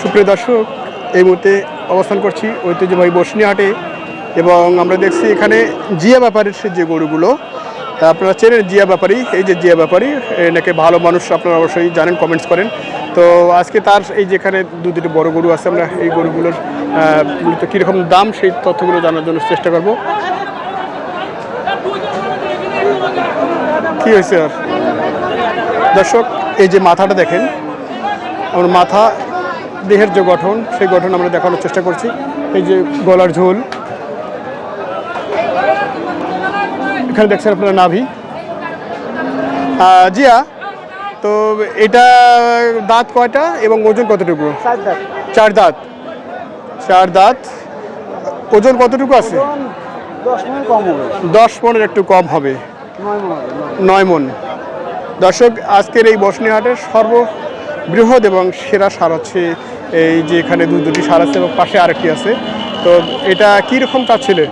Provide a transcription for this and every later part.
সুপ্রিয় দর্শক, এই মুহূর্তে অবস্থান করছি ঐতিহ্যবাহী বসনিহাটে এবং আমরা দেখছি এখানে জিয়া ব্যাপারের যে গরুগুলো, আপনারা চেনেন জিয়া ব্যাপারী, এই যে জিয়া ব্যাপারী এনাকে ভালো মানুষ, আপনারা অবশ্যই জানেন কমেন্টস করেন। তো আজকে তার এই যেখানে দু দুটো বড় গরু আছে, আমরা এই গরুগুলোর কীরকম দাম, সেই তথ্যগুলো জানার জন্য চেষ্টা করব। কি হয়েছে আর? দর্শক, এই যে মাথাটা দেখেন আমার মাথা দেহের যে গঠন সেই গঠন আমরা দেখানোর চেষ্টা করছি। এই যে গলার ঝোল। এখানে দেখছেন আপনারা নাভি। জিয়া তো এটা দাঁত কয়টা এবং ওজন কতটুকু? চার দাঁত। চার দাঁত। ওজন কতটুকু আছে? দশ মনের একটু কম হবে। নয় মনে দর্শক আজকের এই বসনিহাটের সর্ববৃহৎ এবং সেরা সার হচ্ছে এই যে এখানে দু দুটি সার আছে এবং পাশে আরেকটি আছে। তো এটা কীরকম চাচ্ছিলে?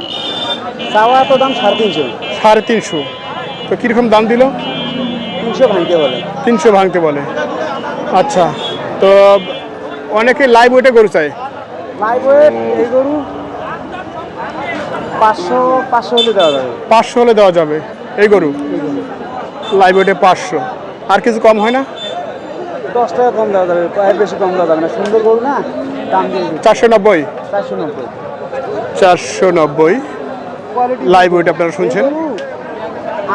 চাওয়া তো দাম সাড়ে তিনশো। সাড়ে তিনশো। তো কীরকম দাম দিল? তিনশো ভাঙতে বলে। তিনশো ভাঙতে বলে। আচ্ছা তো অনেকে লাইভ ওয়েটে গরু চায়। লাইভ ওয়েট এই গরু পাঁচশো পাঁচশো হলে দেওয়া যাবে। পাঁচশো হলে দেওয়া যাবে। এই গরু? লাইভ ওয়েটে পাঁচশো। আর কিছু কম হয় না? দশ টাকা কম দেওয়া যাবে এর বেশি কম দেওয়া যাবে না। সুন্দর গরু না? দাম চারশো নব্বই। চারশো নব্বই। চারশো নব্বই। লাইভ ওয়েট আপনারা শুনছেন?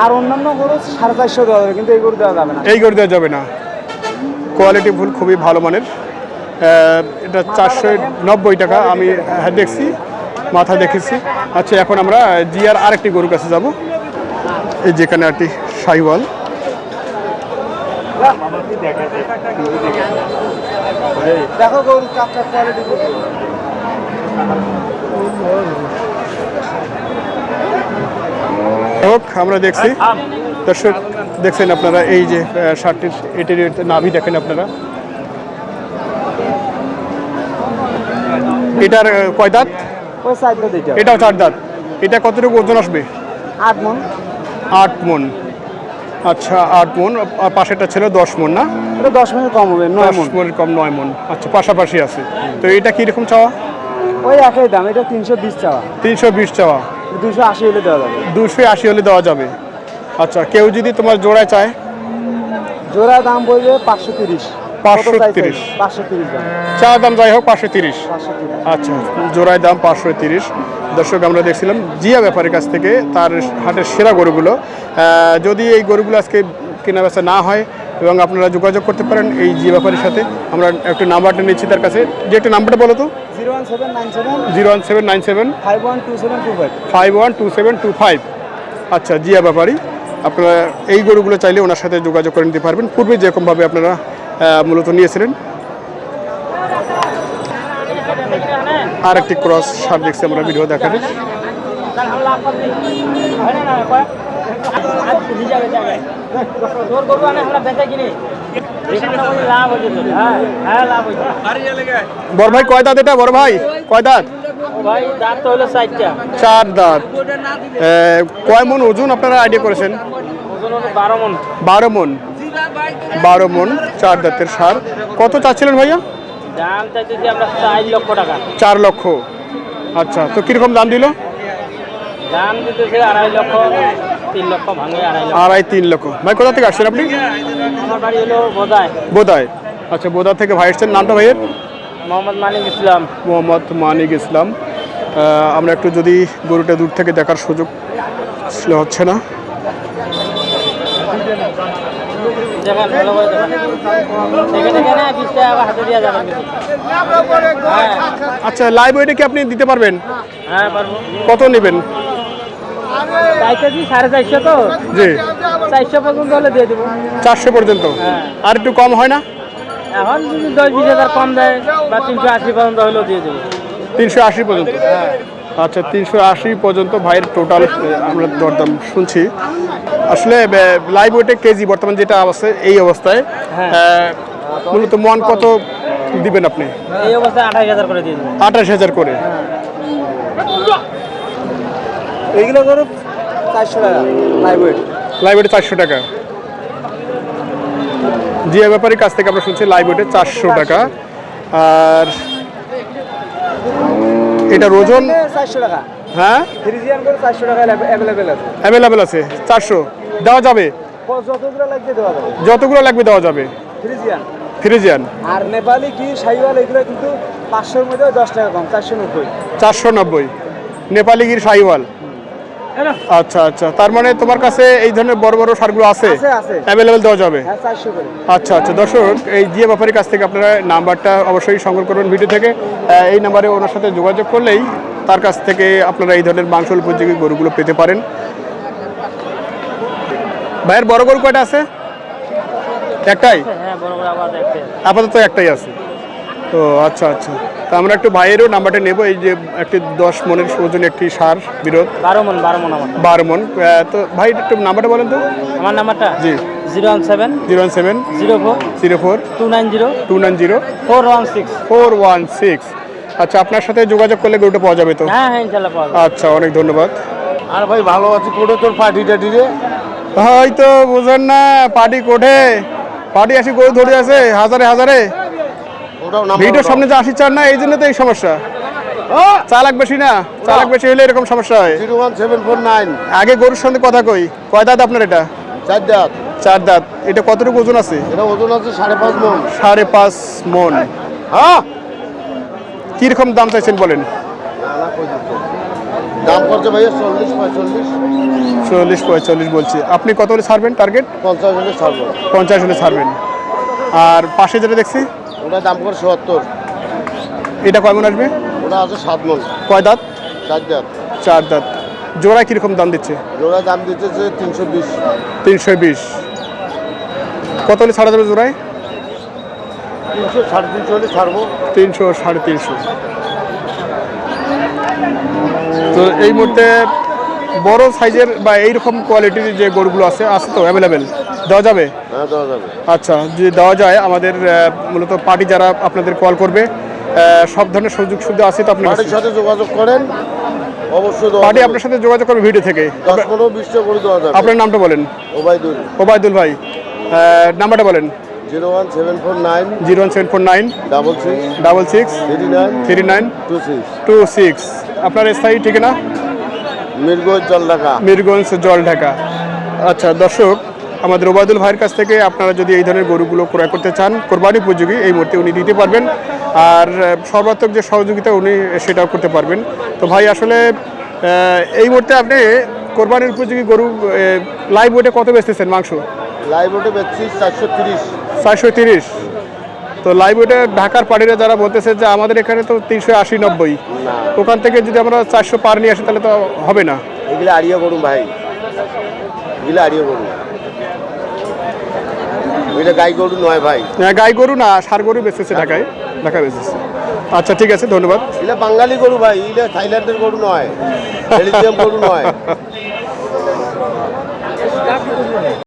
আর অন্যান্য গরু সাড়ে চারশো দেওয়া যাবে কিন্তু এই গরু দেওয়া যাবে না। এই করে দেওয়া যাবে না। কোয়ালিটি ফুল খুবই ভালো মানের। এটা চারশো নব্বই টাকা। আমি হ্যাঁ দেখছি। মাথা দেখেছি। আচ্ছা এখন আমরা জিয়ার আরেকটি গরুর কাছে যাব। এই যেখানে একটি সাইওয়াল দেখো গরু কোয়ালিটি হোক আমরা দেখছি। দর্শক দেখছেন আপনারা এই যে শার্টটির এটির নাভি দেখেন আপনারা। এটার কয় দাঁত? এটাও চার দাঁত। এটা কতটুকু ওজন আসবে? আট মন। আট মন। আচ্ছা আট মন আর পাশেরটা ছিল দশ মন না? এটা দশ মনের কম হবে নয় মন। মনের কম নয় মন। আচ্ছা পাশাপাশি আছে। তো এটা কীরকম চাওয়া? ওই একই দাম এটা তিনশো বিশ চাওয়া। তিনশো বিশ চাওয়া। দুশো আশি হলে দেওয়া যাবে। দুশো আশি হলে দেওয়া যাবে। আচ্ছা কেউ যদি তোমার জোড়ায় চায়? জোড়ার দাম বলবে পাঁচশো তিরিশ। 530 পাঁচশো তিরিশ। চা দাম যাই হোক পাঁচশো তিরিশ। আচ্ছা জোড়ায় দাম পাঁচশো তিরিশ। দর্শক আমরা দেখছিলাম জিয়া ব্যাপারের কাছ থেকে তার হাটের সেরা গরুগুলো। যদি এই গরুগুলো আজকে কেনা বেচা না হয় এবং আপনারা যোগাযোগ করতে পারেন এই জিয়া ব্যাপারের সাথে আমরা একটু নাম্বারটা নিচ্ছি তার কাছে। যে একটু নাম্বারটা বলো তো। Zero one seven nine seven. Zero one seven nine seven. Five one two seven two five five one two seven two five. আচ্ছা জিয়া ব্যাপারী আপনারা এই গরুগুলো চাইলে ওনার সাথে যোগাযোগ করে নিতে পারবেন। পূর্বে যেরকমভাবে আপনারা মূলত নিয়েছিলেন। আর একটি ক্রস সার দেখছি আমরা ভিডিও দেখাবে। বড় ভাই কয় দাঁত এটা? বড় ভাই কয় দাঁত? চার দাঁত। কয় মন ওজন আপনারা আইডিয়া করেছেন? বারো মন। বারো মন। বারো মন চার দাঁতের সার। কত চাচ্ছিলেন ভাইয়া? দাম চাইছে যে আমরা চার লক্ষ টাকা। চার লক্ষ। আচ্ছা তো কীরকম দাম দিল? দাম দিতেছে আড়াই লক্ষ তিন লক্ষ ভাঙে আড়াই তিন লক্ষ। ভাই কোথা থেকে আসছেন আপনি? আমার বাড়ি হলো বোধায় বোধায় আচ্ছা বোধা থেকে ভাই এসছেন। নামটা ভাইয়ের? মোহাম্মদ মালিক ইসলাম। মোহাম্মদ মানিক ইসলাম। আমরা একটু যদি গরুটা দূর থেকে দেখার সুযোগ হচ্ছে না। দেখেন ভালো করে দেখেন। দেখে দেখে না বিশ টাকা হাতে দেওয়া যাবে হ্যাঁ। আচ্ছা লাইভ ওয়েটে কি আপনি দিতে পারবেন? হ্যাঁ পারব। কত নেবেন? চারশো তো। জি। চারশো পর্যন্ত দিয়ে হ্যাঁ। আর একটু কম হয় না? এখন যদি দশ বিশ হাজার কম দেয় বা তিনশো আশি পর্যন্ত হলেও দিয়ে দেবো। তিনশো আশি পর্যন্ত। আচ্ছা তিনশো আশি পর্যন্ত ভাইয়ের টোটাল আমরা দরদাম শুনছি। আসলে লাইভ ওয়েটে কেজি বর্তমান যেটা আছে এই অবস্থায় হ্যাঁ। মূলত মন কত দিবেন আপনি? এই অবস্থায় আঠাশ হাজার করে দিয়ে আঠাশ হাজার করে। এইগুলো করে চারশো টাকা লাইভ ওয়েট লাইভ ওয়েটে চারশো টাকা। জিয়া ব্যাপারীর কাছ থেকে আমরা শুনছি লাইভ ওয়েটে চারশো টাকা। আর এটা ওজন? চারশো টাকা। হ্যাঁ? ফ্রিজিয়ান করে চারশো টাকা অ্যাভেলেবেল আছে। অ্যাভেলেবেল আছে চারশো। দেওয়া যাবে? যতগুলো লাগবে দেওয়া যাবে। যতগুলো লাগবে দেওয়া যাবে? ফ্রিজিয়ান। ফ্রিজিয়ান। আর নেপালি কি সাইওয়াল এগুলো কিন্তু পাঁচশোর মধ্যে দশ টাকা কম চারশো নব্বই। চারশো নব্বই। নেপালি গির শাহিওয়াল। আচ্ছা আচ্ছা। তার মানে তোমার কাছে এই ধরনের বড় বড় সারগুলো আছে? আছে, আছে। অ্যাভেলেবেল দেওয়া যাবে? হ্যাঁ আচ্ছা আচ্ছা। দর্শক এই জিয়া ব্যাপারীর কাছ থেকে আপনারা নাম্বারটা অবশ্যই সংগ্রহ করবেন ভিডিও থেকে। এই নাম্বারে ওনার সাথে যোগাযোগ করলেই তার কাছ থেকে আপনারা এই ধরনের মাংস উপযোগী গরুগুলো পেতে পারেন। ভাইয়ের বড় গরু কয়টা আছে? একটাই? হ্যাঁ বড় বড় আবার দেখতে আপাতত একটাই আছে। তো আচ্ছা আচ্ছা। তা আমরা একটু ভাইয়েরও নাম্বারটা নেব এই যে একটি দশ মনের ওজন একটি সার বিরোধ। বারো মন বারো মন আমার। বারো মন। তো ভাই একটু নাম্বারটা বলেন তো। আমার নাম্বারটা? জি। Zero one seven zero one seven zero four zero four two nine zero two nine zero four one six. Four one six. আচ্ছা আপনার সাথে যোগাযোগ করলে গরুটা পাওয়া যাবে তো? হ্যাঁ হ্যাঁ ইনশাল্লাহ পাওয়া যাবে। আচ্ছা অনেক ধন্যবাদ। আর ভাই ভালো আছি কোটো তোর পার্টি টাটি রে? হয়তো বুঝেন না পার্টি কোঠে। পার্টি আসি গরু ধরে আছে হাজারে হাজারে। ভিডিওর সামনে যে আসি চান না এই জন্য তো এই সমস্যা। চালাক বেশি না চালাক বেশি হলে এরকম সমস্যা হয়। Zero one seven four nine. আগে গরুর সঙ্গে কথা কই। কয় দাঁত আপনার এটা? চার দাঁত। চার দাঁত। এটা কতটুকু ওজন আছে? এটা ওজন আছে সাড়ে পাঁচ মন। সাড়ে পাঁচ মন। হ্যাঁ? কীরকম দাম চাইছেন বলেন? দাম ভাইয়া চল্লিশ পঁয়তাল্লিশ চল্লিশ পঁয়তাল্লিশ বলছি। আপনি কত হলে ছাড়বেন টার্গেট পঞ্চাশ হলে ছাড়বো। পঞ্চাশ হলে ছাড়বেন। আর পাশে যেটা দেখছি? ওটা দাম করে সত্তর। এটা কয় মন আসবে? ওটা আছে সাত মন। কয় দাঁত? চার দাঁত। চার দাঁত। জোড়ায় কীরকম দাম দিচ্ছে? জোড়া দাম দিতেছে তিনশো বিশ। তিনশো বিশ। কত হলে ছাড়া যাবে জোড়ায়? তিনশো সাড়ে তিনশো হলে ছাড়বো। তিনশো সাড়ে তিনশো। তো এই মুহূর্তে বড় সাইজের বা এইরকম কোয়ালিটির যে গরুগুলো আছে আছে তো অ্যাভেলেবেল দেওয়া যাবে? হ্যাঁ দেওয়া যাবে। আচ্ছা যদি দেওয়া যায় আমাদের মূলত পার্টি যারা আপনাদের কল করবে সব ধরনের সুযোগ সুবিধা আছে তো পার্টির সাথে যোগাযোগ করেন অবশ্যই পার্টি আপনার সাথে যোগাযোগ করবে ভিডিও থেকে। আপনার নামটা বলেন। ওবায়দুল। ওবায়দুল ভাই। নাম্বারটা বলেন। Zero one seven four nine zero one seven four nine double six double six three nine three nine two six. Two six. আপনার স্থায়ী ঠিকানা? মিরগঞ্জ জলঢাকা। মিরগঞ্জ জল ঢাকা আচ্ছা দর্শক আমাদের ওবায়দুল ভাইয়ের কাছ থেকে আপনারা যদি এই ধরনের গরুগুলো ক্রয় করতে চান কোরবানি উপযোগী এই মুহূর্তে উনি দিতে পারবেন। আর সর্বাত্মক যে সহযোগিতা উনি সেটাও করতে পারবেন। তো ভাই আসলে এই মুহূর্তে আপনি কোরবানির উপযোগী গরু লাইভ ওয়েটে কত বেচতেছেন মাংস? লাইভ ওটে বেচছি চারশো তিরিশ। চারশো তিরিশ। তো লাইভ ওয়েটে ঢাকার পাড়িরা যারা বলতেছে যে আমাদের এখানে তো তিনশো আশি নব্বই। ওখান থেকে যদি আমরা চারশো পার নিয়ে আসি তাহলে তো হবে না। এগুলো আড়িয়া করুন ভাই। এগুলো আড়িয়া করুন ওইটা গাই গরু নয় ভাই। হ্যাঁ, গাই গরু না সার গরু বেচেছে ঢাকায় ঢাকা বেঁচেছে আচ্ছা ঠিক আছে ধন্যবাদ। এটা বাঙালি গরু ভাই এটা থাইল্যান্ডের গরু নয় গরু নয়।